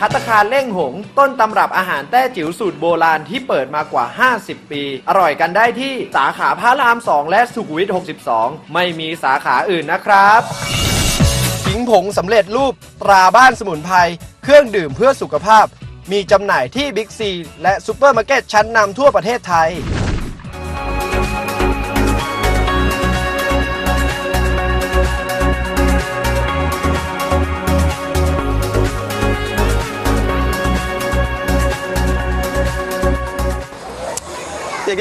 พัตตาคารเล่งหง ต้นตำรับอาหารแต้จิ๋วสูตรโบราณที่เปิดมากว่า 50 ปี อร่อยกันได้ที่สาขาพระราม 2 และสุขุมวิท 62 ไม่มีสาขาอื่นนะครับขิงผงสำเร็จรูปตราบ้านสมุนไพรเครื่องดื่มเพื่อสุขภาพ มีจำหน่ายที่บิ๊กซีและซูเปอร์มาร์เก็ตชั้นนำทั่วประเทศไทย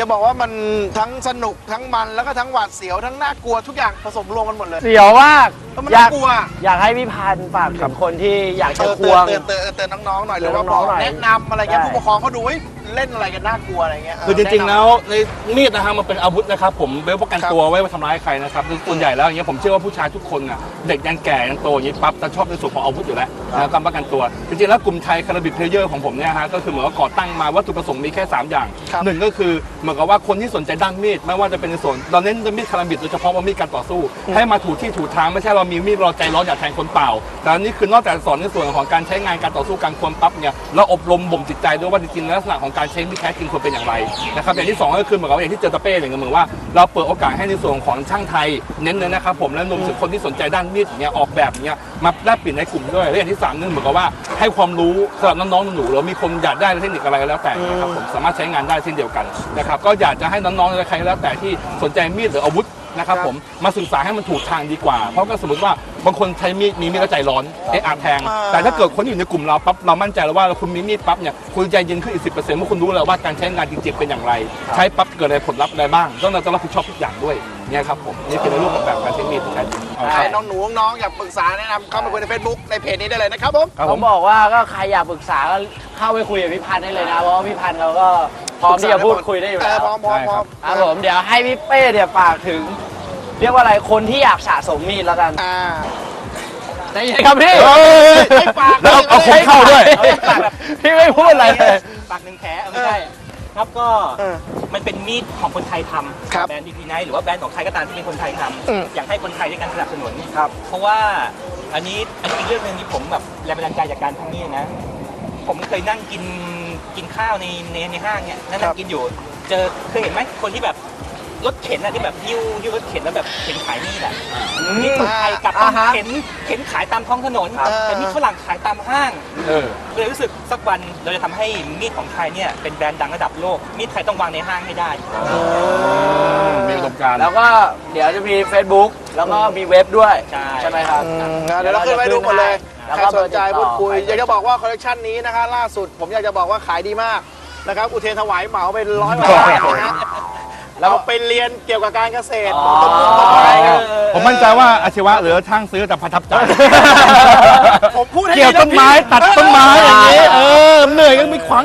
จะบอกว่ามันทั้งสนุกทั้งมันแล้วก็ทั้งหวาดเสียวทั้งน่ากลัวทุกอย่างผสมรวมกันหมดเลย เสียวมาก แล้วมันอยาน่ากกลัวอยากให้พี่พันธ์ฝากถึงคนที่อยากเตืจะอนควงเตือนเตือนเตือนน้องๆหน่อยหรือว่าเตือนน้องๆหน่อยแนะนำอะไรเงี้ยใช่ ผู้ปกครองเขาดูเฮ้ยเล่นอะไรกันน่ากลัวอะไรเงี้ยคือจริงๆแนะนำแล้วในมีดนะฮะมันเป็นอาวุธนะครับผมเบลป้องกันครับตัวไว้ทำร้ายใครนะครับส่วนใหญ่แล้วอย่างเงี้ยผมเชื่อว่าผู้ชายทุกคนน่ะเด็กยันแก่ยันโตอย่างนี้ปั๊บจะชอบในส่วนของอาวุธอยู่แล้วนะการป้องกันตัว จริงๆ แล้วกลุ่มไทยคาราบิดเพลเยอร์ของผมเนี่ยฮะก็คือเหมือนว่าก่อตั้งมาวัตถุประสงค์มีแค่ 3 อย่างครับ หนึ่งก็คือเหมือนกับว่าคนที่สนใจด้านมีดไม่ว่าจะเป็นในส่วนเราเน้นมีดคาราบิดโดยเฉพาะว่ามีดการต่อสู้ ให้มาถูกที่ถูกทางไม่ใช่เรามีมีดเราใจร้อนอยากแทงคนเปล่า แต่อันนี้คือนอกจากสอนในส่วนของการใช้งานการต่อสู้การควงปั๊บเนี่ยเราอบรมบ่มจิตใจด้วยว่าจริงๆแล้วลักษณะของการใช้มีดแท้จริงควรเป็นอย่างไรนะครับอย่างที่สองก็คือเหมือนกับอย่างที่เจอตะเป้อย่างเงี้ยเหมือนว่าเราเปิดโอกาสให้ในส่วนของช่างไทยเน้นเลยนะครับผมและรวมถึงคนที่สนใจด้านมีดเงี้ยออกแบบเงี้ยมาแลกเปลี่ยนในกลุ่มด้วยและอย่างที่สามนึงเหมือนกับว่าให้ความรู้สำหรับน้องๆหนูๆหรือมีคนอยากได้เทคนิคอะไรก็แล้วแต่นะครับผมสามารถใช้งานได้เช่นเดียวกันนะครับก็อยากจะให้น้องๆใครก็แล้วแต่ที่สนใจมีดหรืออาวุธ นะครับผมมาศึกษาให้มันถูกทางดีกว่า เพราะก็สมมติว่า บางคนใช้มีดมีมีดแล้วใจร้อนเอะอาจแทงอ่าแต่ถ้าเกิดคนที่อยู่ในกลุ่มเราปั๊บเรามั่นใจแล้วว่าคุณมีมีดปั๊บเนี่ยคุณใจเย็นขึ้นอีกสิบเปอร์เซ็นต์เมื่อคุณรู้แล้วว่าการใช้งานจริงๆเป็นอย่างไร ใช้ปั๊บเกิดอะไรผลลัพธ์อะไรบ้างต้องเราต้องรับผิดชอบทุกอย่างด้วยเนี่ยครับผมนี่คือในรูปของแบบการใช้มีดที่ใช้จริงใครน้องหนูน้องๆอยากปรึกษาแนะนำเข้ามาคุยใน Facebook ในเพจนี้ได้เลยนะครับผมครับผผมมบอกว่าก็ใครอยากปรึกษาก็เข้าไปคุยกับพี่พันธ์ได้เลยนะเพราะว่าพี่พันธ์เขาก็พร้อมที่จะพูดคุยได้อยู่เอแล้อวพร้อมพร้อมพร้อมครับผมเดี๋ยวให้พี่เป้เนี่ยฝากถึง เรียกว่าอะไรคนที่อยากสะสมมีดแล้วกันอ่าได้ยินครับพี่ให้ฝากแล้วเอาคนเข้าด้วย พี่ไม่พูดอะไรเลยปากหนึ่งแผลเอาไม่ใช่ครับก็เออมันเป็นมีดของคนไทยทครับำแบรนด์ดีพีไนหรือว่าแบรนด์ของใครก็ตามที่เป็นคนไทยทอืมำอยากให้คนไทยด้วยกันสนับสนุนครับ เพราะว่าอันนี้อันนี้อีกเรื่องหนึงที่ผมแบบแรงบันดาลใจจากการทำมีดนะ ผมเคยนั่งกินกินข้าวในในในห้างเนี่ยนั่งครับกินอยู่ เจอเคยเห็นไหมคนที่แบบ รถเข็นอะที่แบบยิ้วยิ้วรถเข็นแล้วแบบเข็นขายมีดอะนี่คนไทยกลับอ่าฮะเข็นเข็นขายตามท้องถนนครับแต่นี่ฝรั่งขายตามห้างเออเลยรู้สึกสักวันเราจะทำให้มีดของไทยเนี่ยเป็นแบรนด์ดังระดับโลกมีดไทยต้องวางในห้างให้ได้ มีประสบการณ์ แล้วก็เดี๋ยวจะมี Facebook แล้วก็มีเว็บด้วยใช่ ไหมครับอืมงั้นเดี๋ยวเราขึ้นไว้ดูหมดเลยแล้วใครก็สนใจเบอร์ติดต่อพูดคุย อยากจะบอกว่าคอลเลคชันนี้นะคะล่าสุดผมอยากจะบอกว่าขายดีมากนะครับอุเทนถวายเหมาไปร้อยกว่าบาทนะฮะ เราไปเรียนเกี่ยวกับการเกษตรอ๋อต้นไม้ต้นไม้กันผมมั่นใจว่าอาชีวะหรือช่างซื้อแต่ประทับใจ ผมพูดให้เกี่ยวต้นไม้ตัดต้นไม้อย่างนี้ เออเหนื่อยก็มีขวาง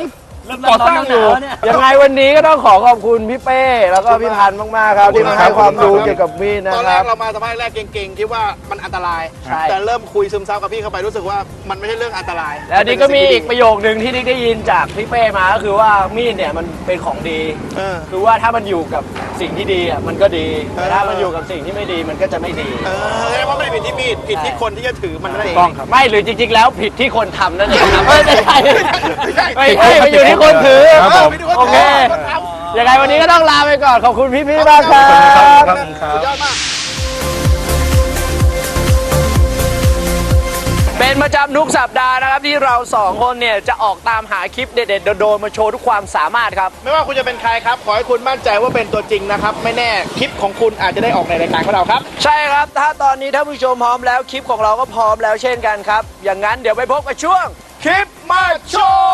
ก่อสร้างอยู่ ยังไงวันนี้ก็ต้องขอขอบคุณพี่เป้ แล้วก็พี่พันธ์มากๆครับที่มาให้ความรู้เกี่ยวกับมีดนะตอนคแรรักบเรามาสภาพแรกเก่งๆคิดว่ามันอันตราย ใช่ แต่เริ่มคุยซึมซับกับพี่เข้าไปรู้สึกว่ามันไม่ใช่เรื่องอันตรายแล้วนี่ก็มีอีกประโยคนึงที่นิกได้ยินจากพี่เป้มาก็คือว่ามีดเนี่ยมันเป็นของดี เออ คือว่าถ้ามันอยู่กับสิ่งที่ดีอะมันก็ดีแต่ถ้าเออมันอยู่กับสิ่งที่ไม่ดีมันก็จะไม่ดี เออแสดงว่าไม่ได้ผิดที่มีดผิดที่คนที่จะถือมันนั่นเองต้องครับไม่หรือจริงๆแล้วผิดที่คนทำนั่นเองครับไม่ใช่ไม่ใช่ไม่ใช่ไม่อยู่ที่คนถือครับผมไม่ได้ว่าโอเค คนทำ ยังไงวันนี้ก็ต้องลาไปก่อน ขอบคุณพี่ๆมากครัครับบสุดยอดมาก เป็นประจำทุกสัปดาห์นะครับที่เราสองคนเนี่ย จะออกตามหาคลิปเด็ดๆ โดนๆมาโชว์ทุกความสามารถครับ ไม่ว่าคุณจะเป็นใครครับ ขอให้คุณมั่นใจว่าเป็นตัวจริงนะครับ ไม่แน่คลิปของคุณอาจจะได้ออกในรายการของเราครับ ใช่ครับ ถ้าตอนนี้ท่านผู้ชมพร้อมแล้วคลิปของเราก็พร้อมแล้วเช่นกันครับ อย่างนั้นเดี๋ยวไปพบกับช่วง คลิปมาโชว์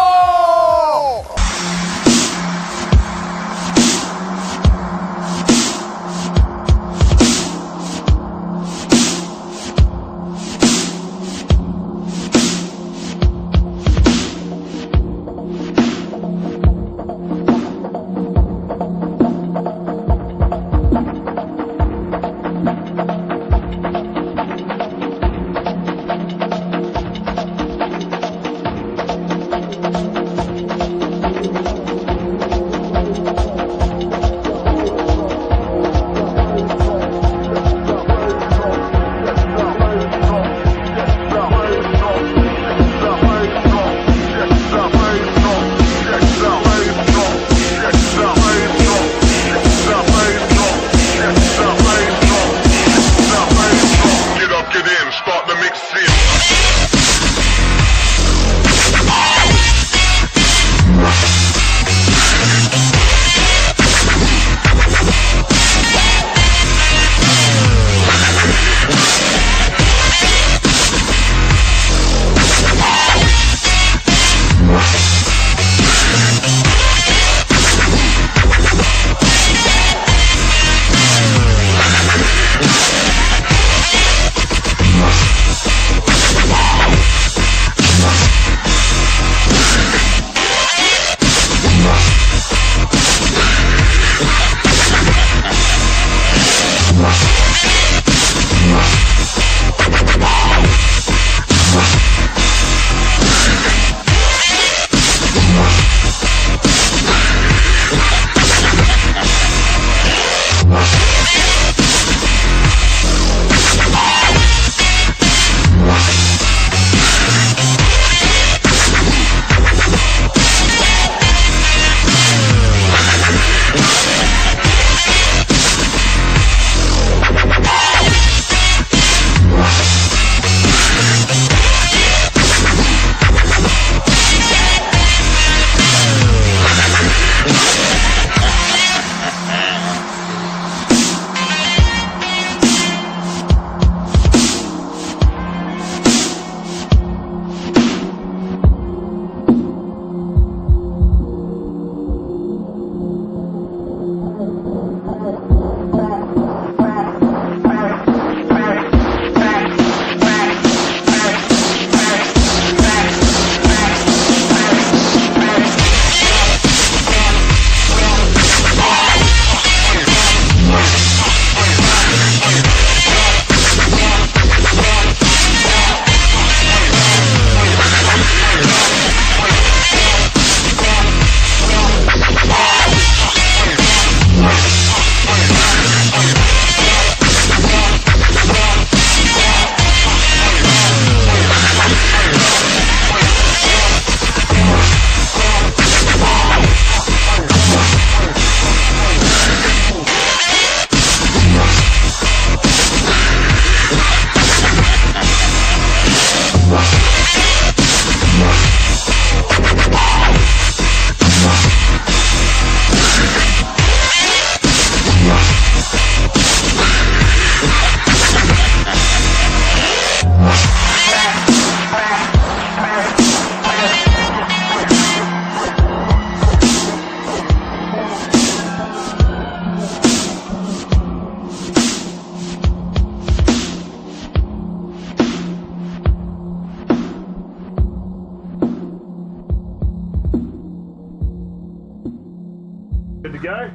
go.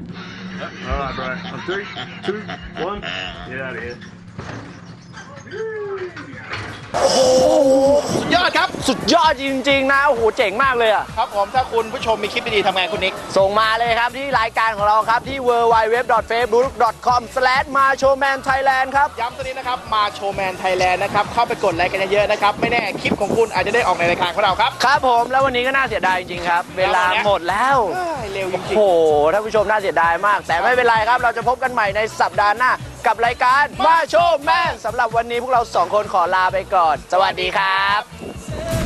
All right, bro. On three, two, one. Get out of here. สุดยอดครับ สุดยอดจริง ๆ นะโอ้โหเจ๋งมากเลยอะ ครับผมถ้าคุณผู้ชมมีคลิปดีๆทำไงคุณนิก ส่งมาเลยครับที่รายการของเราครับที่ www.facebook.com/machomanthailand ครับ ย้ำตัวนี้นะครับมาโชว์แมนไทยแลนด์นะครับ เข้าไปกดไลค์กันเยอะๆนะครับ ไม่แน่คลิปของคุณอาจจะได้ออกในรายการของเราครับครับผมแล้ววันนี้ก็น่าเสียดายจริงๆครับ เวลาหมดแล้ว เอ้ยเร็วจโอ้ริงโหท่านผู้ชมน่าเสียดายมาก แต่ไม่เป็นไรครับ เราจะพบกันใหม่ในสัปดาห์หน้า กับรายการมาโชว์แมนสำหรับวันนี้พวกเราสองคนขอลาไปก่อน สวัสดีครับๆ